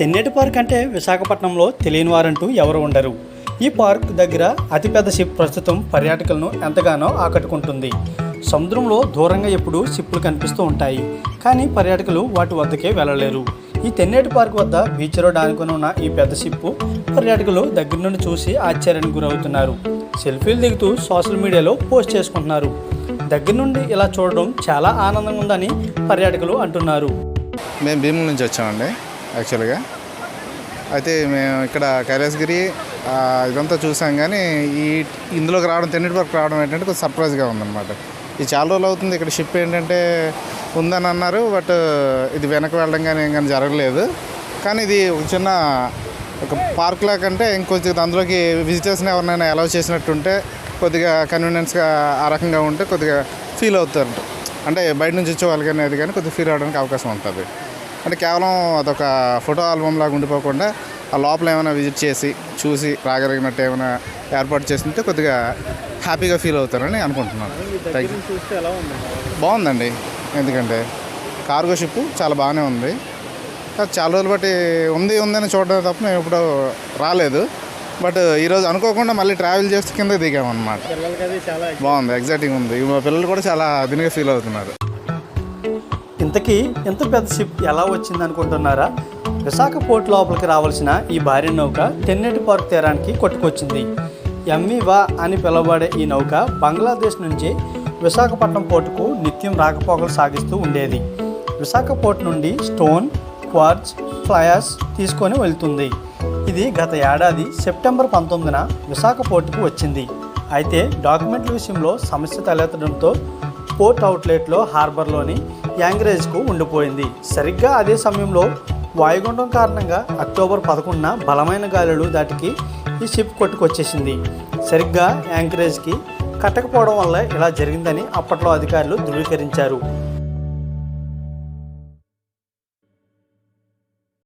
Tenneti park అంటే విశాఖపట్నంలో తెలియని వారంటూ ఎవరు ఉండరు. ఈ పార్క్ దగ్గర అతిపెద్ద షిప్ ప్రస్తుతం పర్యాటకులను ఎంతగానో ఆకట్టుకుంటుంది. సముద్రంలో దూరంగా ఎప్పుడూ షిప్పులు కనిపిస్తూ ఉంటాయి. కానీ పర్యాటకులు వాటి వద్దకే వెళ్ళలేరు. ఈ తెన్నేటి పార్క్ వద్ద బీచ్ రోడ్ ఆనుకుని ఉన్న ఈ పెద్ద షిప్పు పర్యాటకులు దగ్గర నుండి చూసి ఆశ్చర్యానికి గురవుతున్నారు. సెల్ఫీలు దిగుతూ సోషల్ మీడియాలో పోస్ట్ చేసుకుంటున్నారు. దగ్గర నుండి ఇలా చూడడం చాలా ఆనందంగా ఉందని పర్యాటకులు అంటున్నారు. మేము భీముల నుంచి వచ్చామండి. యాక్చువల్గా. అయితే మేము ఇక్కడ కైలాసగిరి ఇదంతా చూసాం కానీ ఈ ఇందులోకి రావడం తెన్నిటి వరకు రావడం ఏంటంటే కొంచెం సర్ప్రైజ్గా ఉందన్నమాట. ఇది చాలా రోజులు అవుతుంది. ఇక్కడ షిప్ ఏంటంటే ఉందని అన్నారు బట్ ఇది వెనక్కి వెళ్ళడం కానీ ఏం కానీ జరగలేదు. కానీ ఇది ఒక చిన్న ఒక పార్క్ లా కంటే ఇంకొంచెం అందులోకి విజిటర్స్ని ఎవరినైనా అలౌ చేసినట్టుంటే కొద్దిగా కన్వీనియన్స్గా ఆ రకంగా ఉంటే కొద్దిగా ఫీల్ అవుతారు. అంటే బయట నుంచి వచ్చే వాళ్ళకి అనేది కానీ కొద్దిగా ఫీల్ అవడానికి అవకాశం ఉంటుంది. అంటే కేవలం అదొక ఫోటో ఆల్బమ్ లాగా ఉండిపోకుండా ఆ లోపల ఏమైనా విజిట్ చేసి చూసి రాగలిగినట్టు ఏమైనా ఏర్పాటు చేస్తుంటే కొద్దిగా హ్యాపీగా ఫీల్ అవుతారని అనుకుంటున్నాను. థ్యాంక్ బాగుందండి. ఎందుకంటే కార్గో షిప్ చాలా బాగానే ఉంది. చాలా రోజులు బట్టి ఉంది ఉందని చూడడం తప్ప మేము ఎప్పుడూ రాలేదు. బట్ ఈరోజు అనుకోకుండా మళ్ళీ ట్రావెల్ చేస్తూ కింద దిగామన్నమాట. బాగుంది ఎగ్జైటింగ్ ఉంది. మా పిల్లలు కూడా చాలా దీనిగా ఫీల్ అవుతున్నారు. ఇంతకీ ఇంత పెద్ద షిప్ ఎలా వచ్చింది అనుకుంటున్నారా? విశాఖ పోర్ట్ లోపలికి రావాల్సిన ఈ భారీ నౌక టెన్నెట్ పార్క్ తీరానికి కొట్టుకొచ్చింది. ఎమ్మివా అని పిలువబడే ఈ నౌక బంగ్లాదేశ్ నుంచి విశాఖపట్నం పోర్టుకు నిత్యం రాకపోకలు సాగిస్తూ ఉండేది. విశాఖ పోర్ట్ నుండి స్టోన్ క్వార్జ్ ఫ్లయర్స్ తీసుకొని వెళ్తుంది. ఇది గత ఏడాది సెప్టెంబర్ పంతొమ్మిదిన విశాఖ పోర్టుకు వచ్చింది. అయితే డాక్యుమెంట్ల విషయంలో సమస్య తలెత్తడంతో పోర్ట్ అవుట్లెట్లో హార్బర్లోని యాంగ్రేజ్కు ఉండిపోయింది. సరిగ్గా అదే సమయంలో వాయుగుండం కారణంగా అక్టోబర్ పదకొండున బలమైన గాలులు దాటికి ఈ షిప్ కొట్టుకొచ్చేసింది. సరిగ్గా యాంకరేజ్కి కట్టకపోవడం వల్ల ఇలా జరిగిందని అప్పట్లో అధికారులు ధృవీకరించారు.